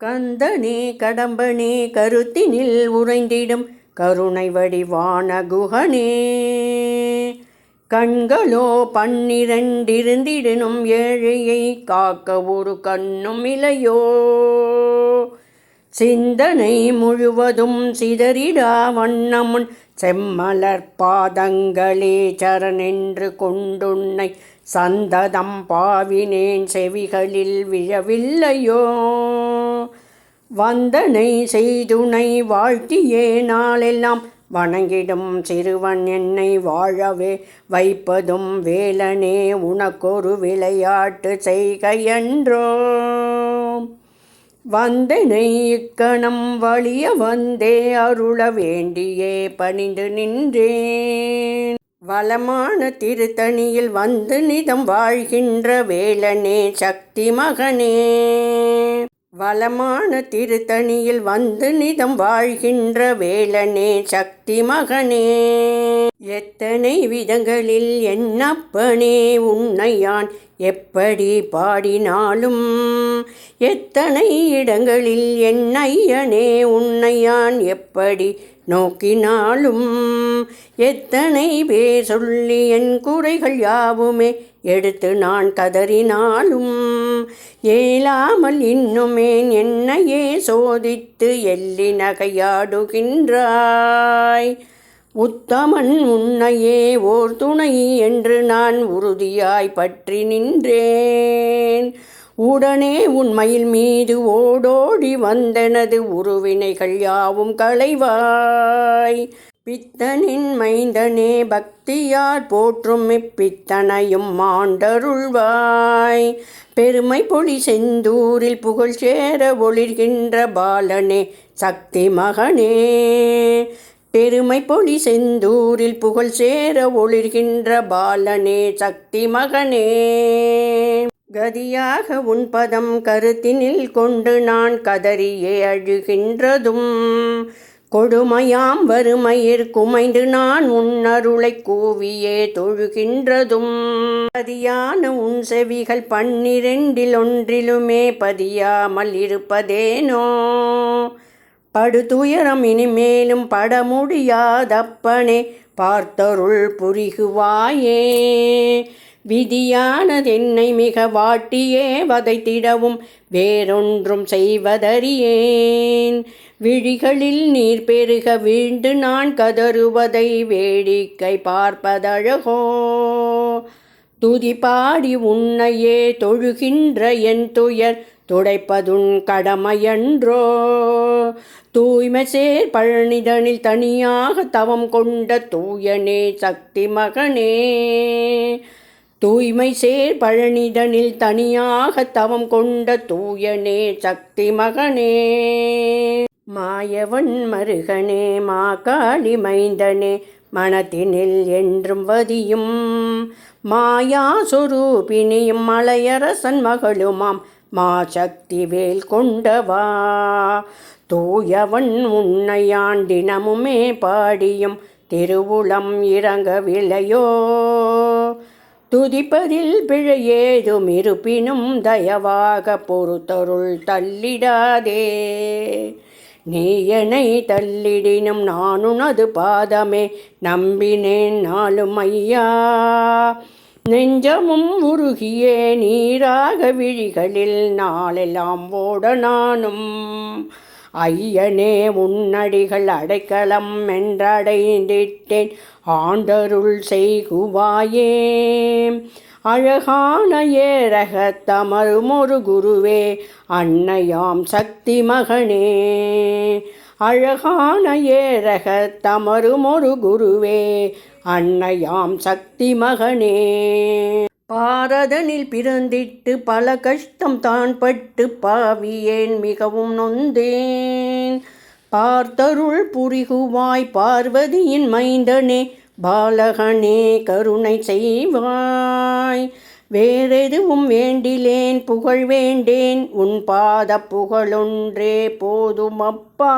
கந்தனே கடம்பனே கருத்தினில் உறைந்திடும் கருணை வடிவான குகனே கண்களோ பன்னிரண்டிருந்திடனும் ஏழையை காக்க ஒரு கண்ணும் இலையோ சிந்தனை முழுவதும் சிதறிடா வண்ணமுன் செம்மலர் பாதங்களே சரணென்று கொண்டுன்னை சந்ததம் பாவினேன் செவிகளில் விழவில்லையோ? வந்தனை செய்துனை வாழ்த்தியே நாளெல்லாம் வணங்கிடும் சிறுவன் என்னை வாழவே வைப்பதும் வேலனே உனக்கொரு விளையாட்டு செய்கையன்றோ? வந்தனை இக்கணம் வழிய வந்தே அருள வேண்டியே பணிந்து நின்றேன். வளமான திருத்தணியில் வந்து நிதம் வாழ்கின்ற வேலனே சக்தி மகனே. வளமான திருத்தணியில் வந்து நிதம் வாழ்கின்ற வேலனே சக்தி மகனே. எத்தனை விதங்களில் என்னப்பனே உன்னையான் எப்படி பாடினாலும்? எத்தனை இடங்களில் என்னையனே உன்னையான் எப்படி நோக்கினாலும்? எத்தனை பேர் சொல்லி என் குறைகள் யாவுமே எடுத்து நான் கதறினாலும்? ஏலாமல் இன்னுமேன் என்னையே சோதித்து எள்ளி நகையாடுகின்றாய். உத்தமன் உன்னையே ஓர் துணை என்று நான் உறுதியாய் பற்றி நின்றேன். உடனே உண்மையில் மீது ஓடோடி வந்தனது உருவினைகள் யாவும் களைவாய். பித்தனின் மைந்தனே பக்தியார் போற்றும் இப்பித்தனையும் மாண்டருள்வாய். பெருமை பொழி செந்தூரில் புகழ் சேர ஒளிர்கின்ற பாலனே சக்தி மகனே பெருமை பொழி செந்தூரில் புகழ் சேர ஒளிர்கின்ற பாலனே சக்தி மகனே. கதியாக உன் பதம் கருத்தினில் கொண்டு நான் கதறியே அழுகின்றதும். கொடுமையாம் வறுமையிற் குமைந்து நான் உன்னருளை கூவியே தொழுகின்றதும். பதியான உன் செவிகள் பன்னிரெண்டில் ஒன்றிலுமே பதியாமல் இருப்பதேனோ? படுதுயரம் இனிமேலும் பட முடியாதப்பனே பார்த்தருள் புரிகுவாயே. விதியானதென்னை மிக வாட்டியே வதைத்திடவும் வேறொன்றும் செய்வதறியேன். விழிகளில் நீர் பெருக வீண்டு நான் கதறுவதை வேடிக்கை பார்ப்பதழகோ. துதி பாடி உன்னையே தொழுகின்ற என் துயர் துடைப்பதுன் கடமையன்றோ. தூய்மை சேர் பழனிதனில் தனியாக தவம் கொண்ட தூயனே சக்தி மகனே. தூய்மை சேர் பழனிதனில் தனியாக தவம் கொண்ட தூயனே சக்தி மகனே. மாயவன் மருகனே மா காளி மைந்தனே மனத்தினில் என்றும் வதியும். மாயா சுரூபினியும் மலையரசன் மகளுமாம் மா சக்தி வேல் கொண்டவா? தூயவன் உன்னையாண்டினமுமே பாடியும் திருவுளம் இறங்கவில்லையோ? துதிப்பதில் பிழையேதும் இருப்பினும் தயவாக பொறுத்தருள் தள்ளிடாதே. நீ என்னை தள்ளிடினும் நானுனது பாதமே நம்பினேன் நாளும் ஐயா. நெஞ்சமும் உருகிய நீராக விழிகளில் நாளெல்லாம் ஓட நானும். ஐயனே உன்னடிகள் அடைக்கலம் என்றடைந்திட்டேன். ஆண்டருள் செய்குவாயே. அழகான ஏரகத்தமரும் ஒரு குருவே அன்னையாம் சக்தி மகனே. அழகான ஏரகத்தமரும் ஒரு குருவே அன்னையாம் சக்தி மகனே பாரதனில் பிறந்திட்டு பல கஷ்டம் தான் பட்டு பாவியேன் மிகவும் நொந்தேன். பார்த்தருள் புரிகுவாய் பார்வதியின் மைந்தனே பாலகனே கருணை செய்வாய். வேறெதுவும் வேண்டிலேன் புகழ் வேண்டேன். உன் பாத புகழொன்றே போதுமப்பா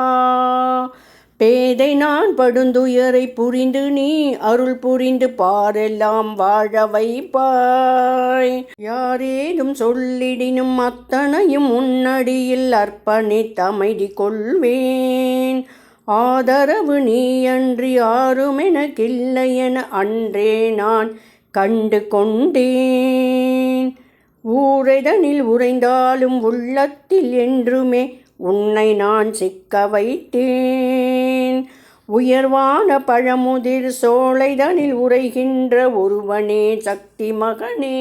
பேதை நான் படுந்துயரை புரிந்து நீ அருள் புரிந்து பாரெல்லாம் வாழ வைப்பாய். யாரேனும் சொல்லிடினும் அத்தனையும் உன்னடியில் அர்ப்பணித்தமைதி கொள்வேன். ஆதரவு நீயன்றி யாருமெனக்கில்லை என அன்றே நான் கண்டு கொண்டேன். ஊரைதனில் உறைந்தாலும் உள்ளத்தில் என்றுமே உன்னை நான் சிக்க வைத்தேன். உயர்வான பழமுதிர் சோலைதனில் உரைகின்ற ஒருவனே சக்தி மகனே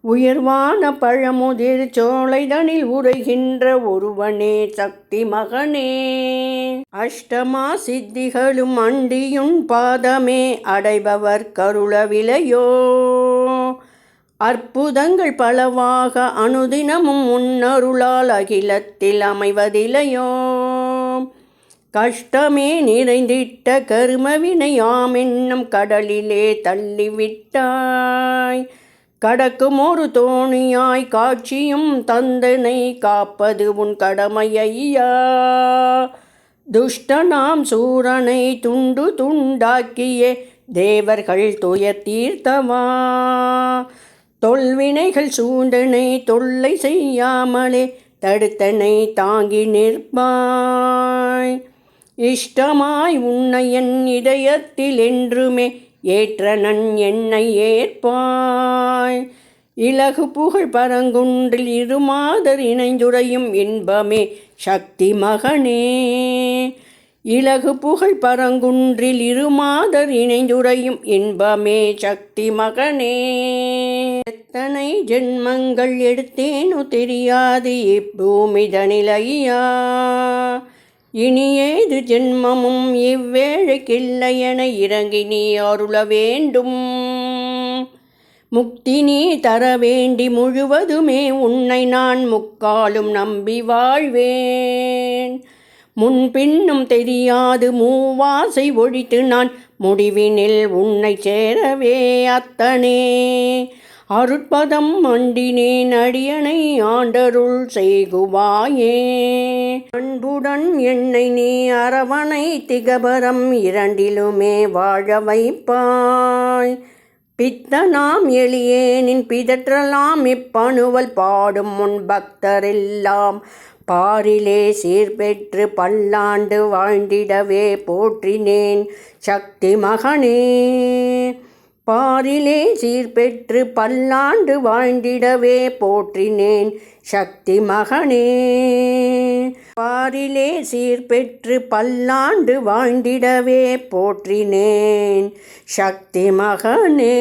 உயர்வான பழமுதிர் சோலைதனில் உரைகின்ற ஒருவனே சக்தி மகனே அஷ்டமா சித்திகளும் அண்டியுன் பாதமே அடைபவர் கருளவிலையோ அற்புதங்கள் பலவாக அனுதினமும் உன்னருளால் அகிலத்தில் அமைவதில்லையோ கஷ்டமே நிறைந்திட்ட கருமவினை ஆமென்னும் கடலிலே தள்ளிவிட்டாய். கடக்கும் ஒரு தோணியாய் காட்சியும் தந்தனை காப்பது உன் கடமையா துஷ்டனாம் சூரனை துண்டு துண்டாக்கியே தேவர்கள் துயர் தீர்த்தவா தொல்வினைகள் சூண்டனை தொல்லை செய்யாமலே தடுத்தனை தாங்கி நிற்பாய். இஷ்டமாய் உன்னை என் இதயத்தில் என்றுமே ஏற்ற நன் என்னை ஏற்பாய். இலகு புகழ் பரங்குன்றில் இருமாதர் இணைந்துரையும் இன்பமே சக்தி மகனே. இலகு புகழ் பரங்குன்றில் இருமாதர் இணைந்துரையும் இன்பமே சக்தி மகனே. எத்தனை ஜென்மங்கள் எடுத்தேனோ தெரியாது இப்பூமிதனில் ஐயா இனியேது ஜென்மமும் இவ்வேழைக்கில்லை என இறங்கி நீ அருள வேண்டும். முக்தி நீ தர வேண்டி முழுவதுமே உன்னை நான் முக்காலும் நம்பி வாழ்வேன். முன்பின்னும் தெரியாது மூவாசை ஒழித்து நான் முடிவினில் உன்னை சேரவே அத்தனே. அருட்பதம் மண்டினேன் அடியனை ஆண்டருள் செய்குவாயே. அன்புடன் என்னை நீ அரவணை திகபரம் இரண்டிலுமே வாழ வைப்பாய். பித்தனாம் எளியேனின் பிதற்றலாம் இப்பணுவல் பாடும் முன் பக்தரெல்லாம் பாரிலே சீர்பெற்று பல்லாண்டு வாழ்ந்திடவே போற்றினேன். சக்தி மகனே பாரிலே சீர்பெற்று பல்லாண்டு வாழ்ந்திடவே போற்றினேன். சக்தி மகனே பாரிலே சீர்பெற்று பல்லாண்டு வாழ்ந்திடவே போற்றினேன். சக்தி மகனே